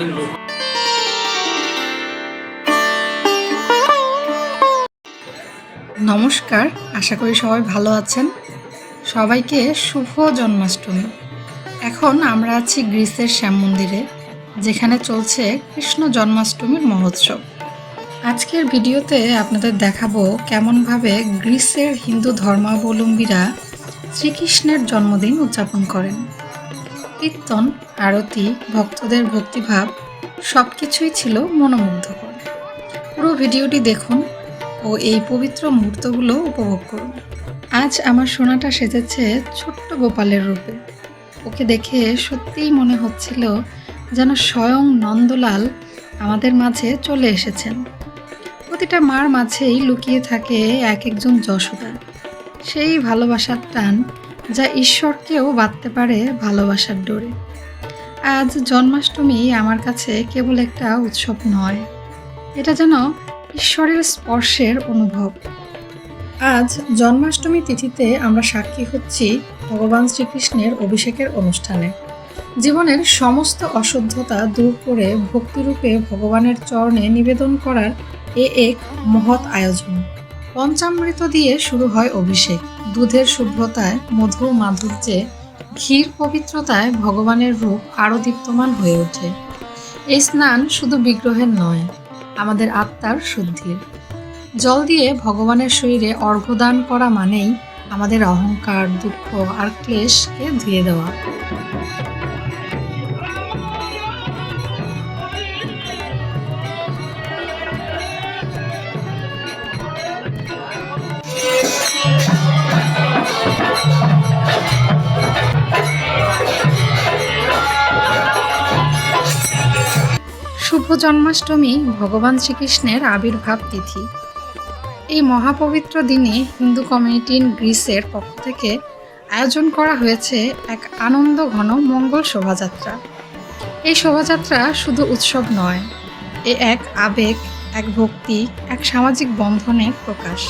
লোক নমস্কার, আশা করি সবাই ভালো আছেন। সবাইকে শুভ জন্মাষ্টমী। এখন আমরা আছি গ্রিসের শ্যাম মন্দিরে, যেখানে চলছে কৃষ্ণ জন্মাষ্টমীর মহোৎসব। আজকের ভিডিওতে আপনাদের দেখাবো কেমনভাবে গ্রিসের হিন্দু ধর্মাবলম্বীরা শ্রীকৃষ্ণের জন্মদিন উদযাপন করেন। কীর্তন, আরতি, ভক্তদের ভক্তিভাব সব কিছুই ছিল মনোমুগ্ধকর। পুরো ভিডিওটি দেখুন ও এই পবিত্র মুহূর্তগুলো উপভোগ করুন। আজ আমার সোনাটা সেজেছে ছোট্ট গোপালের রূপে। ওকে দেখে সত্যিই মনে হচ্ছিল যেন স্বয়ং নন্দলাল আমাদের মাঝে চলে এসেছেন। প্রতিটা মার মাঝেই লুকিয়ে থাকে এক একজন যশোদা। সেই ভালোবাসার টান যা ঈশ্বরকেও বাঁধতে পারে ভালোবাসার ডোরে। আজ জন্মাষ্টমী আমার কাছে কেবল একটা উৎসব নয়, এটা যেন ঈশ্বরের স্পর্শের অনুভব। আজ জন্মাষ্টমী তিথিতে আমরা সাক্ষী হচ্ছি ভগবান শ্রীকৃষ্ণের অভিষেকের অনুষ্ঠানে। জীবনের সমস্ত অশুদ্ধতা দূর করে ভক্তিরূপে ভগবানের চরণে নিবেদন করার এ এক মহৎ আয়োজন। পঞ্চামৃত দিয়ে শুরু হয় অভিষেক। দুধের শুভ্রতায় মধুর মাধুর্যে, ক্ষীর পবিত্রতায় ভগবানের রূপ আরও দীপ্তমান হয়ে ওঠে। এই স্নান শুধু বিগ্রহের নয়, আমাদের আত্মার শুদ্ধির। জল দিয়ে ভগবানের শরীরে অর্ঘ্যদান করা মানেই আমাদের অহংকার, দুঃখ আর ক্লেশকে ধুয়ে দেওয়া। শুভ জন্মাষ্টমী ভগবান শ্রীকৃষ্ণের আবির্ভাব তিথি। এই মহাপবিত্র দিনে হিন্দু কমিউনিটি ইন গ্রিসের পক্ষ থেকে আয়োজন করা হয়েছে এক আনন্দ ঘন মঙ্গল শোভাযাত্রা। এই শোভাযাত্রা শুধু উৎসব নয়, এ এক আবেগ, এক ভক্তি, এক সামাজিক বন্ধনের প্রকাশ।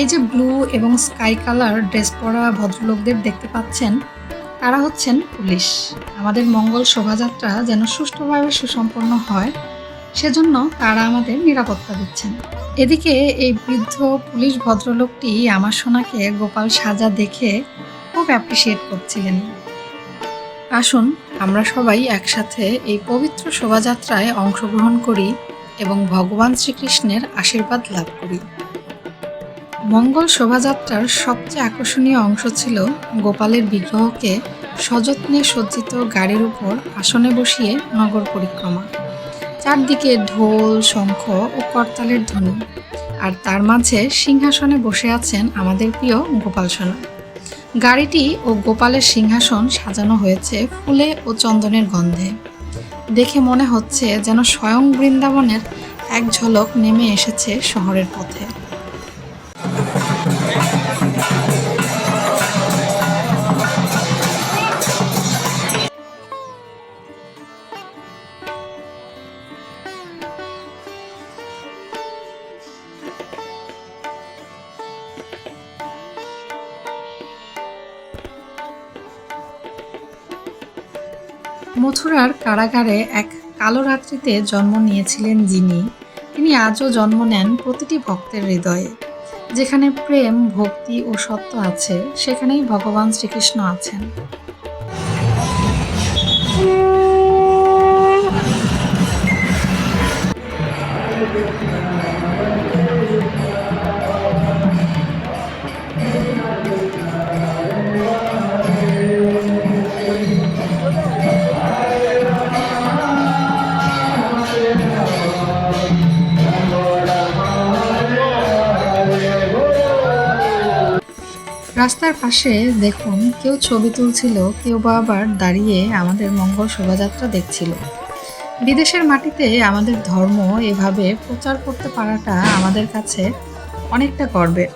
এই যে ব্লু এবং স্কাই কালার ড্রেস পরা ভদ্রলোকদের দেখতে পাচ্ছেন তারা হচ্ছেন পুলিশ। আমাদের মঙ্গল শোভাযাত্রা যেন সুষ্ঠুভাবে সুসম্পন্ন হয়, সেজন্য তারা আমাদের নিরাপত্তা দিচ্ছেন। এদিকে এই বৃদ্ধ পুলিশ ভদ্রলোকটি আমার সোনাকে গোপাল সাজা দেখে খুব অ্যাপ্রিসিয়েট করছিলেন। আসুন, আমরা সবাই একসাথে এই পবিত্র শোভাযাত্রায় অংশগ্রহণ করি এবং ভগবান শ্রীকৃষ্ণের আশীর্বাদ লাভ করি। মঙ্গল শোভাযাত্রার সবচেয়ে আকর্ষণীয় অংশ ছিল গোপালের বিগ্রহকে সযত্নে সজ্জিত গাড়ির উপর আসনে বসিয়ে নগর পরিক্রমা। চারদিকে ঢোল, শঙ্খ ও করতালের ধ্বনি। আর তার মাঝে সিংহাসনে বসে আছেন আমাদের প্রিয় গোপাল সোনা। গাড়িটি ও গোপালের সিংহাসন সাজানো হয়েছে ফুলে ও চন্দনের গন্ধে। দেখে মনে হচ্ছে যেন স্বয়ং বৃন্দাবনের এক ঝলক নেমে এসেছে শহরের পথে। মথুরার কারাগারে এক কালো রাত্রিতে জন্ম নিয়েছিলেন যিনি। তিনি আজও জন্ম নেন প্রতিটি ভক্তের হৃদয়ে। যেখানে প্রেম, ভক্তি ও সত্য আছে, সেখানেই ভগবান শ্রীকৃষ্ণ আছেন। রাস্তার পাশে দেখুন কেউ ছবি তুলছিল, কেউ বা আবার দাঁড়িয়ে আমাদের মঙ্গল শোভাযাত্রা দেখছিল। বিদেশের মাটিতে আমাদের ধর্ম এভাবে প্রচার করতে পারাটা আমাদের কাছে অনেকটা গর্বের।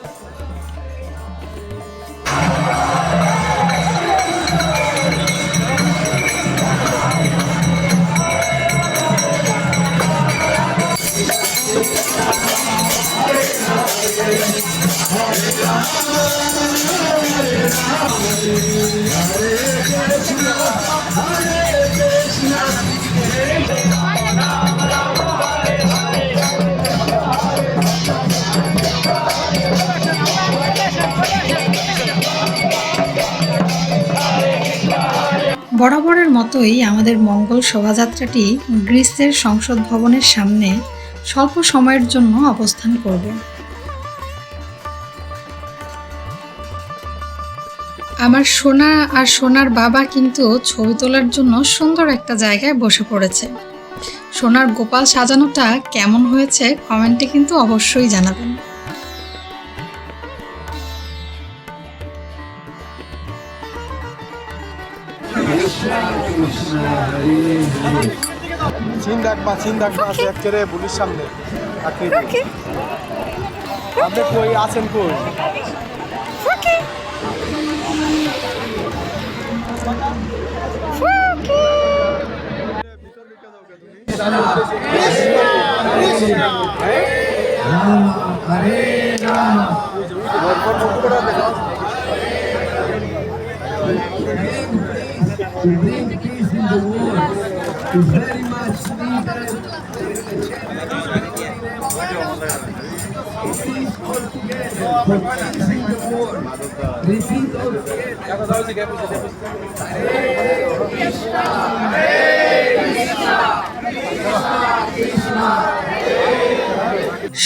বরাবরের মতোই আমাদের মঙ্গল শোভাযাত্রাটি গ্রিসের সংসদ ভবনের সামনে স্বল্প সময়ের জন্য অবস্থান করবে। আমার সোনা আর সোনার বাবা কিন্তু ছবি তোলার জন্য সুন্দর একটা জায়গায় বসে পড়েছে। সোনার গোপাল সাজানোটা কেমন হয়েছে কমেন্টে কিন্তু অবশ্যই জানাবেন। চিন রাখবা চিন রাখবা আছে একেবারে পুলিশ সামনে। আপনি কই? আছেন কই? To bring peace in the world is very much needed.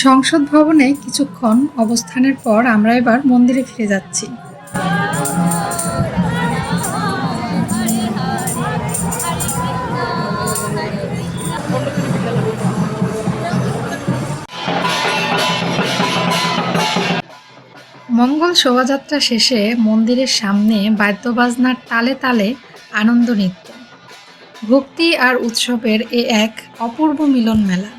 সংসদ ভবনে কিছুক্ষণ অবস্থানের পর আমরা এবার মন্দিরে ফিরে যাচ্ছি। মঙ্গল শোভাযাত্রা শেষে মন্দিরের সামনে বাদ্যবাজনার তালে তালে আনন্দ নৃত্য। ভক্তি আর উৎসবের এ এক অপূর্ব মিলন মেলা।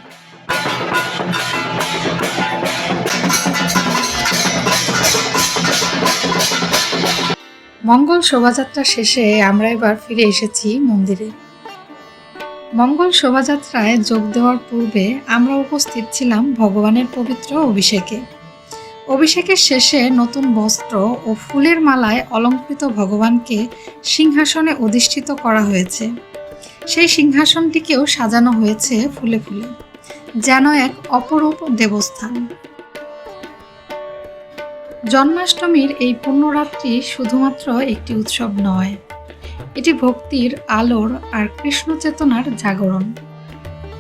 মঙ্গল শোভাযাত্রা শেষে আমরা এবার ফিরে এসেছি মন্দিরে। মঙ্গল শোভাযাত্রায় যোগ দেওয়ার পূর্বে আমরা উপস্থিত ছিলাম ভগবানের পবিত্র অভিষেকে। অভিষেকের শেষে নতুন বস্ত্র ও ফুলের মালায় অলঙ্কৃত ভগবানকে সিংহাসনে অধিষ্ঠিত করা হয়েছে। সেই সিংহাসনটিকেও সাজানো হয়েছে ফুলে ফুলে, যেন এক অপরূপ দেবস্থান। জন্মাষ্টমীর এই পুণ্যরাত্রি শুধুমাত্র একটি উৎসব নয়, এটি ভক্তির আলোর আর কৃষ্ণ চেতনার জাগরণ।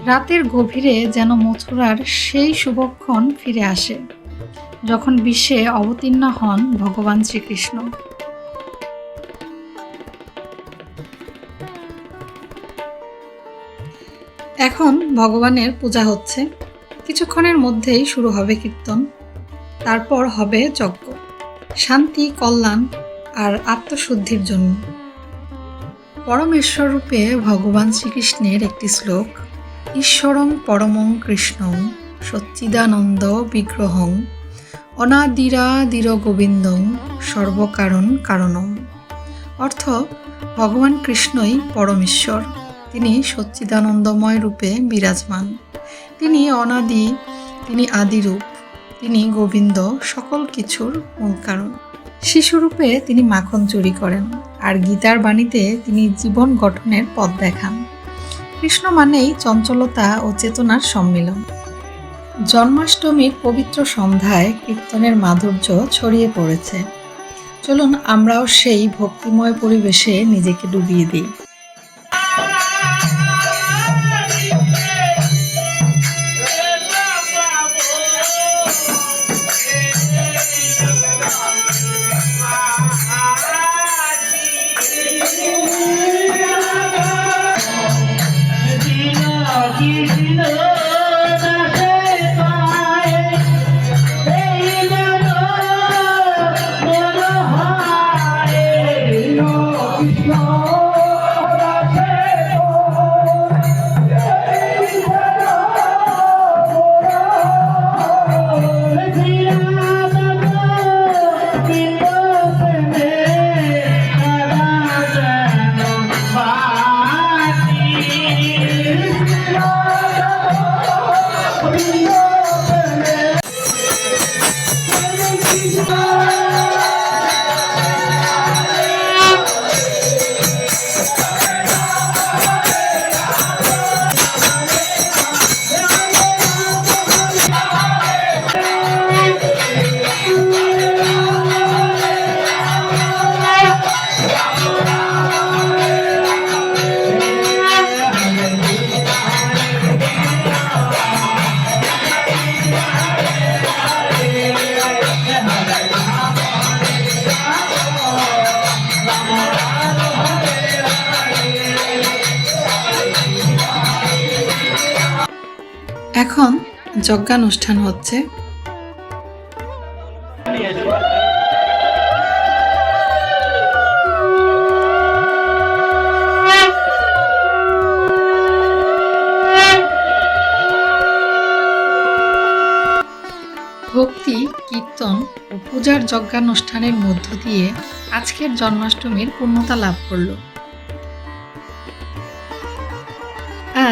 রাতের গভীরে যেন মথুরার সেই শুভক্ষণ ফিরে আসে। যখন বিশ্বে অবতীর্ণ হন ভগবান শ্রীকৃষ্ণ। এখন ভগবানের পূজা হচ্ছে। কিছুক্ষণের মধ্যেই শুরু হবে কীর্তন। তারপর হবে যজ্ঞ। শান্তি, কল্যাণ আর আত্মশুদ্ধির জন্য। পরমেশ্বর রূপে ভগবান শ্রীকৃষ্ণের একটি শ্লোক, ঈশ্বরং পরমং কৃষ্ণং সচ্চিদানন্দ বিগ্রহং অনাদিরাদির গোবিন্দং সর্বকারণ কারণম। অর্থ, ভগবান কৃষ্ণই পরমেশ্বর। তিনি সচ্চিদানন্দময় রূপে বিরাজমান। তিনি অনাদি, তিনি আদিরূপ। তিনি গোবিন্দ সকল কিছুর মূল কারণ। শিশুরূপে তিনি মাখন চুরি করেন আর গীতার বাণীতে তিনি জীবন গঠনের পথ দেখান। কৃষ্ণ মানেই চঞ্চলতা ও চেতনার সম্মিলন। জন্মাষ্টমীর পবিত্র সন্ধ্যায় কীর্তনের মাধুর্য ছড়িয়ে পড়েছে। চলুন আমরাও সেই ভক্তিময় পরিবেশে নিজেকে ডুবিয়ে দিই। যজ্ঞানুষ্ঠান হচ্ছে। ভক্তি কীর্তন ও পূজার যজ্ঞানুষ্ঠানের মধ্য দিয়ে আজকের জন্মাষ্টমীর পূর্ণতা লাভ করল।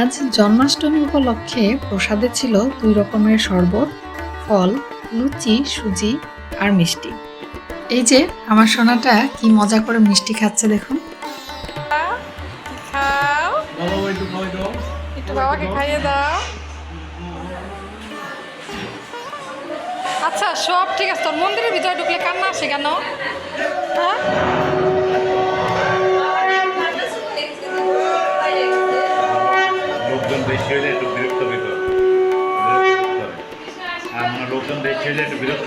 আজ জন্মাষ্টমী উপলক্ষে প্রসাদে ছিল দুই রকমের শরবত ফল লুচি সুজি আর মিষ্টি। এই যে আমার সোনাটা কি মজা করে মিষ্টি খাচ্ছে দেখুন। খাও। বাবা একটু খাওয়াই দাও। একটু বাবাকে খাইয়ে দাও। আচ্ছা সব ঠিক আছে তোর মন্দিরের ভিতরে ঢুকলে কান্না আসে কেন? হ্যাঁ? লোকজন বেশি একটু বিরক্ত পেত আমার লোকজন বেশি হলে একটু বিরক্ত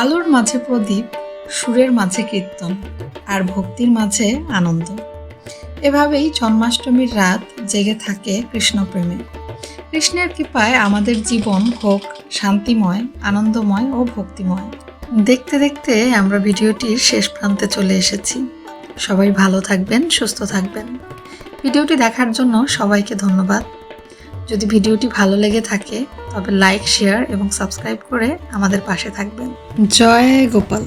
আলোর মাঝে প্রদীপ, সুরের মাঝে কীর্তন আর ভক্তির মাঝে আনন্দ। এভাবেই জন্মাষ্টমীর রাত জেগে থাকে কৃষ্ণপ্রেমে। কৃষ্ণের কৃপায় আমাদের জীবন হোক শান্তিময়, আনন্দময় ও ভক্তিময়। দেখতে দেখতে আমরা ভিডিওটির শেষ প্রান্তে চলে এসেছি। সবাই ভালো থাকবেন, সুস্থ থাকবেন। ভিডিওটি দেখার জন্য সবাইকে ধন্যবাদ। যদি ভিডিওটি ভালো লেগে থাকে, তবে লাইক, শেয়ার এবং সাবস্ক্রাইব করে আমাদের পাশে থাকবেন। জয় গোপাল।